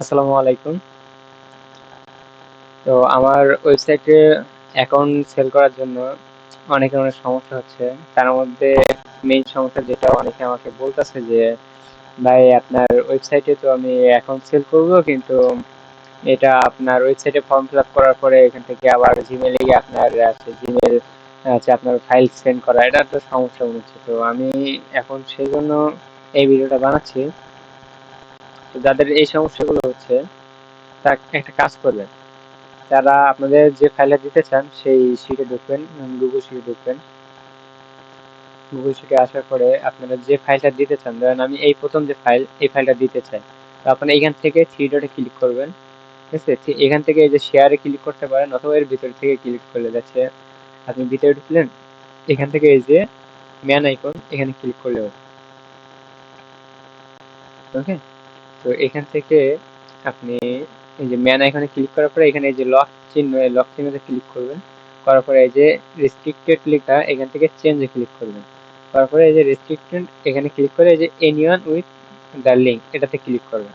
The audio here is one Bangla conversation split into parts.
আসসালামু আলাইকুম। তো আমার ওয়েবসাইটে অ্যাকাউন্ট সেল করার জন্য অনেকের অনেক সমস্যা হচ্ছে। তার মধ্যে মেইন সমস্যা যেটা অনেকে আমাকে বলতেছে যে, ভাই, আপনার ওয়েবসাইটে তো আমি অ্যাকাউন্ট সেল করব, কিন্তু এটা আপনার ওয়েবসাইটে ফর্ম ফিল আপ করার পরে এখান থেকে আবার জিমেলে গিয়ে আপনার আছে জিমেল আছে, আপনার ফাইল সেন্ড করা। এটা তো সমস্যা হচ্ছে। তো আমি এখন সেই জন্য এই ভিডিওটা বানাচ্ছি। যাদের এই সমস্যাগুলো হচ্ছে তা একটা কাজ করবেন। যারা আপনাদের যে ফাইলটা দিতে চান, সেই শিটে ঢুকবেন গুগল শিটে ঢুকবেন। গুগল শিটে আসার পরে আপনারা যে ফাইলটা দিতে চান, ধরেন আমি এই প্রথম যে ফাইল এই ফাইলটা দিতে চাই, তো আপনারা এখান থেকে থ্রি ডটে ক্লিক করবেন। ঠিক আছে? এখান থেকে এই যে শেয়ারে ক্লিক করতে পারেন, অথবা এর ভিতর থেকে ক্লিক করলে যাচ্ছে, আপনি ভিতরে ঢুকলেন, এখান থেকে এই যে ম্যান আইকন এখানে ক্লিক করলে ওকে তো এখান থেকে আপনি এই যে ম্যান আইকনে ক্লিক করার পরে এখানে এই যে লক চিহ্ন, এই লক চিহ্নতে ক্লিক করবেন। করার পরে এই যে রেস্ট্রিক্টেড লেখা, এখান থেকে চেঞ্জে ক্লিক করবেন। করার পরে এই যে রেস্ট্রিক্টেড এখানে ক্লিক করে এই যে এনিওয়ান উইথ দ্য লিঙ্ক এটাতে ক্লিক করবেন।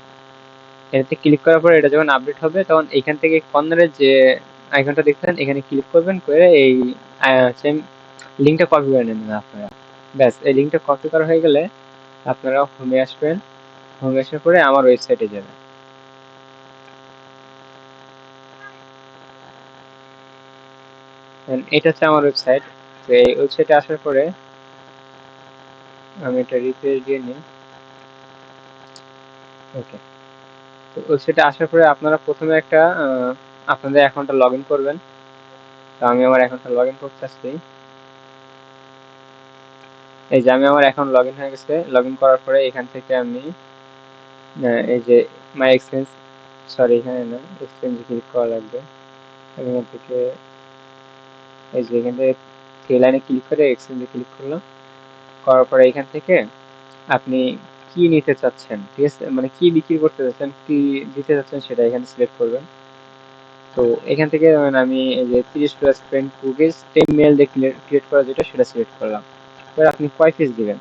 এটাতে ক্লিক করার পরে এটা যখন আপডেট হবে, তখন এখান থেকে কর্নারের যে আইকনটা দেখছেন, এখানে ক্লিক করবেন, করে এই সেম লিঙ্কটা কপি করে নেবেন আপনারা। ব্যাস, এই লিঙ্কটা কপি করা হয়ে গেলে আপনারা হোমে আসবেন। হোমে আসার পরে আমার ওয়েবসাইটে যাবে। এটা হচ্ছে আমার ওয়েবসাইট তো এই ওয়েবসাইটে আসার পরে আমি এটা রিফ্রেশ দিয়ে নিই। ওকে তো ওয়েবসাইটে আসার পরে আপনারা প্রথমে একটা আপনাদের অ্যাকাউন্টটা লগ ইন করবেন। তো আমি আমার অ্যাকাউন্টটা লগ ইন করতে আসছি। এই যে আমি আমার অ্যাকাউন্ট লগ ইন হয়ে গেছে। লগ ইন করার পরে এখান থেকে আমি এই যে মাই এক্সচেঞ্জ সরি এখানে না এক্সচেঞ্জ ক্লিক করা লাগবে। এখান থেকে, এই যে এখান থেকে থ্রি লাইনে ক্লিক করে এক্সচেঞ্জে ক্লিক করলাম। করার পরে এখান থেকে আপনি কি নিতে চাচ্ছেন, ঠিক আছে? মানে কি বিক্রি করতে চাচ্ছেন, কি দিতে চাচ্ছেন সেটা এখানে সিলেক্ট করবেন। তো এখান থেকে আমি এই যে তিরিশ plus friend cookies ten mail দিয়ে ক্রিয়েট করা যেটা, সেটা সিলেক্ট করলাম। এবার আপনি কয় পিস দিবেন?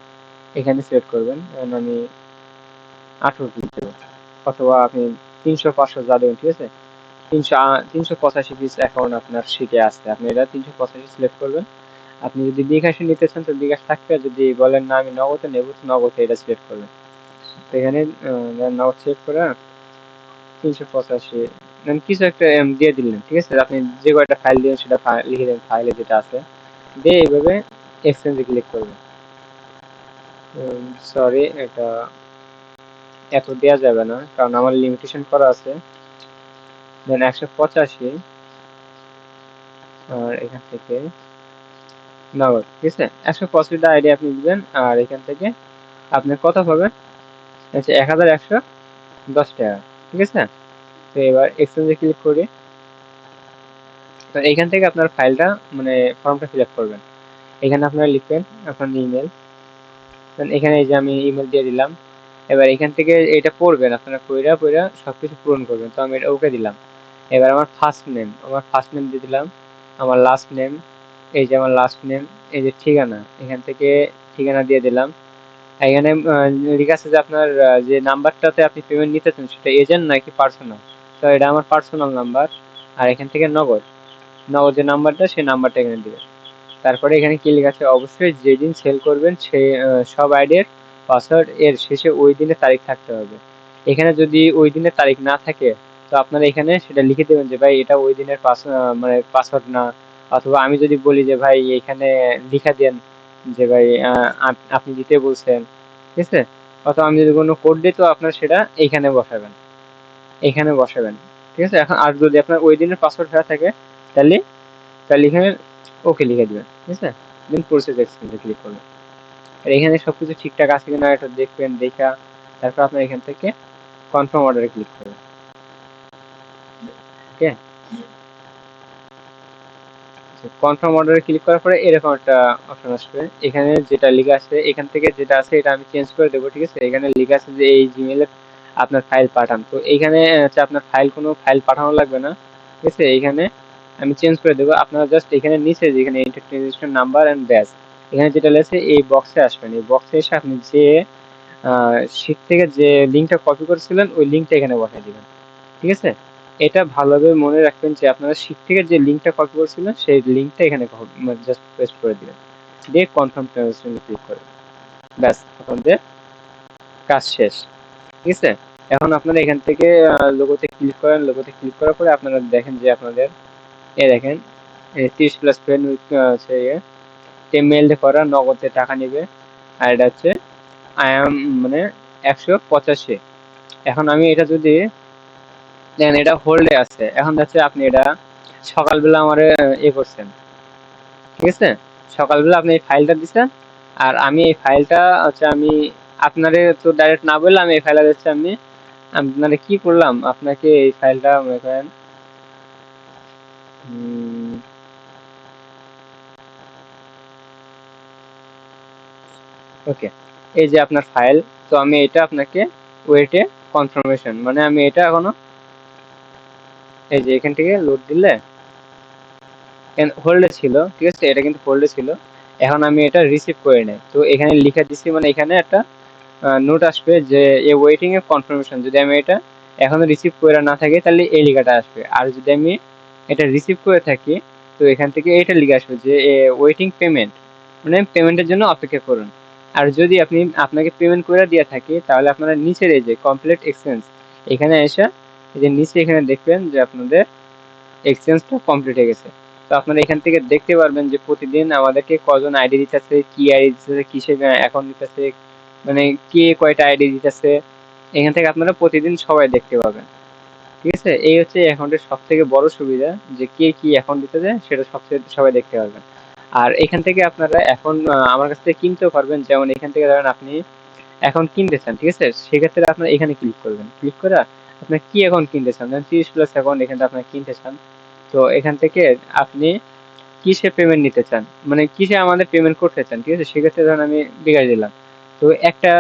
এখানে সিলেক্ট করবেন। আমি আঠেরো পিস দেবো অথবা আপনি তিনশো, পাঁচশো যা দেবেন, ঠিক আছে? তিনশো তিনশো পঁচাশি পিস অ্যাকাউন্ট আপনার শিটে আসছে আপনি এটা তিনশো পঁচাশি সিলেক্ট করবেন। আপনি যদি বিকাশে নিতে চান, তো বিকাশ থাকবে। যদি বলেন না, আমি নগদে নেব, তো নগদে এটা সিলেক্ট করবেন। তো এখানে নগদ সিলেক্ট করে তিনশো পঁচাশি কিছু একটা দিয়ে দিলেন, ঠিক আছে? আপনি যে কয়টা ফাইল দিবেন, সেটা লিখে দেবেন ফাইলে যেটা আছে। দিয়ে এইভাবে এক্সচেঞ্জে ক্লিক করবেন। সরি এটা এত দেওয়া যাবে না, কারণ আমার লিমিটেশন করা আছে। দেন একশো পঁচাশি, আর এখান থেকে নগদ, ঠিক আছে? একশো পঁচাশিটা আইডি আপনি দিবেন, আর এখান থেকে আপনি কত পাবেন আচ্ছা এক হাজার একশো দশ টাকা, ঠিক আছে? তো এবার এক্সচেঞ্জে ক্লিক করি। তো এইখান থেকে আপনার ফাইলটা মানে ফর্মটা ফিল আপ করবেন। এখানে আপনারা লিখবেন, আপনার ইমেল এখানে এই যে আমি ইমেল দিয়ে দিলাম এবার এখান থেকে এটা পড়বেন, আপনারা পড়া পড়া সব কিছু পূরণ করবেন। তো আমি এটা ওকে দিলাম। এবার আমার ফার্স্ট নেম আমার ফার্স্ট নেম দিয়ে দিলাম। আমার লাস্ট নেম এই যে আমার লাস্ট নেম এই যে ঠিকানা, এখান থেকে ঠিকানা দিয়ে দিলাম। এখানে লেখা আছে যে আপনার যে নাম্বারটাতে আপনি পেমেন্ট নিতে চান, সেটা এজেন্ট নাকি পার্সোনাল তো এটা আমার পার্সোনাল নাম্বার আর এখান থেকে নগদ। নগদ যে নাম্বারটা, সেই নাম্বারটা এখানে দিবেন। তারপরে এখানে কি লেখা আছে? অবশ্যই যেদিন সেল করবেন, সেই সব আইডির পাসওয়ার্ড এর শেষে ওই দিনের তারিখ থাকতে হবে। এখানে যদি ওই দিনের তারিখ না থাকে, তো আপনারা এখানে সেটা লিখে দেবেন যে, ভাই, এটা ওই দিনের পাস মানে পাসওয়ার্ড না। অথবা আমি যদি বলি যে, ভাই, এখানে লিখা দেন যে, ভাই আপনি দিতে বলছেন। ঠিক আছে? অথবা আমি যদি কোনো কোড দিই, তো আপনার সেটা এইখানে বসাবেন। এইখানে বসাবেন। ঠিক আছে? এখন আর যদি আপনার ওই দিনের পাসওয়ার্ড হয়ে থাকে, তাহলে তাহলে এখানে ওকে লিখে দেবেন। ঠিক আছে? দেন প্রসেস এক্সচেঞ্জে ক্লিক করবেন। আর এখানে সব কিছু ঠিকঠাক আছে কিনা এটা দেখবেন, দেখা, তারপর আপনার এখান থেকে কনফার্ম অর্ডারে ক্লিক করবেন। ওকে কনফার্ম অর্ডারে ক্লিক করার পরে এরকম একটা অপশন আসবে। এখানে যেটা লেখা আছে, এখান থেকে যেটা আছে এটা আমি চেঞ্জ করে দেবো, ঠিক আছে? এখানে লেখা আছে যে এই জিমেলে আপনার ফাইল পাঠান। তো এইখানে হচ্ছে আপনার ফাইল কোনো ফাইল পাঠানো লাগবে না, ঠিক আছে? এইখানে আমি চেঞ্জ করে দেবো। আপনারা জাস্ট এখানে নিচে যেখানে ইন্টারনেশন নাম্বার অ্যান্ড ব্যাস এখানে যেটা লেগেছে এই বক্সে আসবেন। এই বক্সে এসে আপনি যে শীট থেকে যে লিঙ্কটা কপি করেছিলেন, ওই লিঙ্কটা এখানে বসাই দিবেন। ঠিক আছে? এটা ভালোভাবে মনে রাখবেন যে, আপনারা শীট থেকে যে লিঙ্কটা কপি করেছিলেন, সেই লিঙ্কটা এখানে জাস্ট পেস্ট করে দিবেন। দিয়ে কনফার্ম ট্রানজাকশন ক্লিক করবেন। ব্যাস, আপনাদের কাজ শেষ। ঠিক আছে? এখন আপনারা এখান থেকে লোগোতে ক্লিক করেন। লোগোতে ক্লিক করার পরে আপনারা দেখেন যে আপনাদের, এ দেখেন তিরিশ প্লাস ফ্রেন্ড হচ্ছে ইয়ে মেলটা করা, নগদে টাকা নেবে। আর এটা হচ্ছে আই এম মানে একশো পঁচাশি। এখন আমি এটা যদি, দেখেন এটা হোল্ডে আছে। এখন যাচ্ছে আপনি এটা সকালবেলা আমার এ করছেন। ঠিক আছে? সকালবেলা আপনি এই ফাইলটা দিচ্ছেন আর আমি এই ফাইলটা হচ্ছে আমি আপনারে তো ডাইরেক্ট না বললে আমি এই ফাইলটা দিচ্ছি আমি, আপনারে কি করলাম? আপনাকে এই ফাইলটা মনে করেন ওকে এই যে আপনার ফাইল তো আমি এটা আপনাকে ওয়েটে কনফার্মেশন মানে আমি এটা এখনও, এই যে এখান থেকে লোড দিলে হোল্ডে ছিল, ঠিক আছে? এটা কিন্তু হোল্ডে ছিল। এখন আমি এটা রিসিভ করে নেই। তো এখানে লিখে দিচ্ছি মানে এখানে একটা নোট আসবে যে এ ওয়েটিং এ কনফার্মেশন যদি আমি এটা এখনও রিসিভ করে না থাকি, তাহলে এই লেখাটা আসবে। আর যদি আমি এটা রিসিভ করে থাকি, তো এখান থেকে এইটা লিখে আসবে যে ওয়েটিং পেমেন্ট মানে পেমেন্টের জন্য অপেক্ষা করুন। আর যদি আপনি আপনাকে পেমেন্ট করে দিয়ে থাকে, তাহলে আপনারা নিচের এই যে কমপ্লিট এক্সচেঞ্জ এখানে এসে এই যে নিচে এখানে দেখবেন যে আপনাদের এক্সচেঞ্জটা কমপ্লিট হয়ে গেছে। তো আপনারা এখান থেকে দেখতে পারবেন যে প্রতিদিন আমাদেরকে কজন আইডি দিতেছে, কি আইডি দিতেছে, কিসের অ্যাকাউন্ট দিতেছে মানে কে কয়টা আইডি দিতেছে, এখান থেকে আপনারা প্রতিদিন সবাই দেখতে পাবেন। ঠিক আছে? এই হচ্ছে অ্যাকাউন্টের সব থেকে বড় সুবিধা যে কে কি অ্যাকাউন্ট দিতেছে, সেটা সবচেয়ে সবাই দেখতে পারবেন। আর এখান থেকে আপনারা এখন আমার কাছ থেকে কিনতেও পারবেন। যেমন এখান থেকে ধরেন আপনি এখন কিনতে চান ঠিক আছে? সেক্ষেত্রে আপনার এখানে ক্লিক করবেন। ক্লিক করে আপনার কি এখন কিনতে চান ধরেন তিরিশ প্লাস অ্যাকাউন্ট এখানে আপনার কিনতে চান তো এখান থেকে আপনি কিসে পেমেন্ট নিতে চান? মানে কিসে আমাদের পেমেন্ট করতে চান, ঠিক আছে? সেক্ষেত্রে ধরেন আমি বিকাশ দিলাম। তো একটা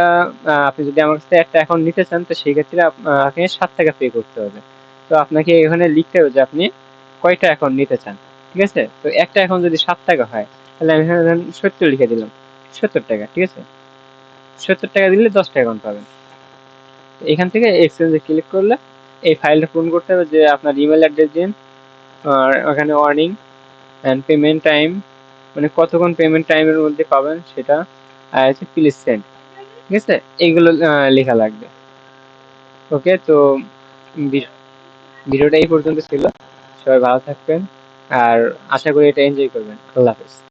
আপনি যদি আমার কাছে একটা অ্যাকাউন্ট নিতে চান, তো সেই ক্ষেত্রে আপনাকে সাত টাকা পে করতে হবে। তো আপনাকে এখানে লিখতে হবে যে আপনি কয়টা অ্যাকাউন্ট নিতে চান। ঠিক আছে? তো একটা এখন যদি সাত টাকা হয়, তাহলে আমি এখানে ধরেন সত্তর লিখে দিলাম। সত্তর টাকা, ঠিক আছে? সত্তর টাকা দিলে দশ টাকা অ্যাকাউন্ট পাবেন। এখান থেকে এক্সচেঞ্জে ক্লিক করলে এই ফাইলটা পূরণ করতে হবে যে আপনার ইমেল অ্যাড্রেস দিন, আর ওখানে ওয়ার্নিং অ্যান্ড পেমেন্ট টাইম মানে কতক্ষণ পেমেন্ট টাইমের মধ্যে পাবেন সেটা, আর হচ্ছে প্লিজ সেন্ড ঠিক আছে? এইগুলো লেখা লাগবে। ওকে তো ভিডিওটা এই পর্যন্ত ছিল। সবাই ভালো থাকবেন। আর আশা করি এটা এনজয় করবেন। আল্লাহ হাফেজ।